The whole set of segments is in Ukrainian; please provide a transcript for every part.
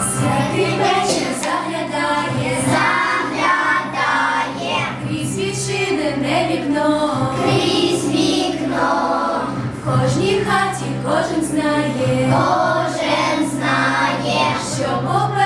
Святий вечір заглядає, заглядає, крізь відчинене вікно, крізь вікно, в кожній хаті кожен знає, кожен знає, що попереду.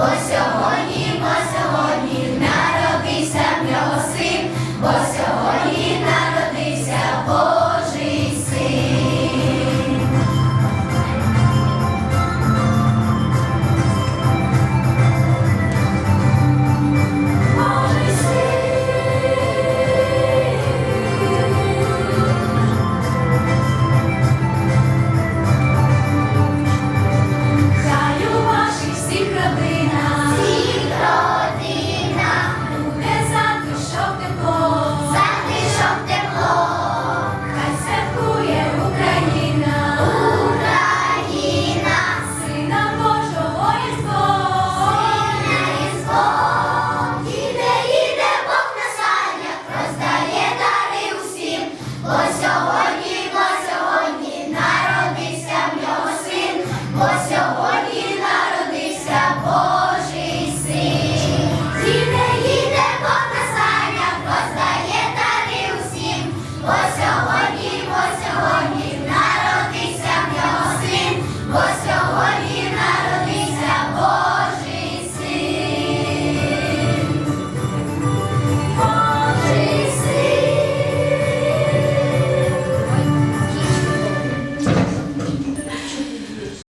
бо сьогодні, бо сьогодні народився в нього син. Бо Ось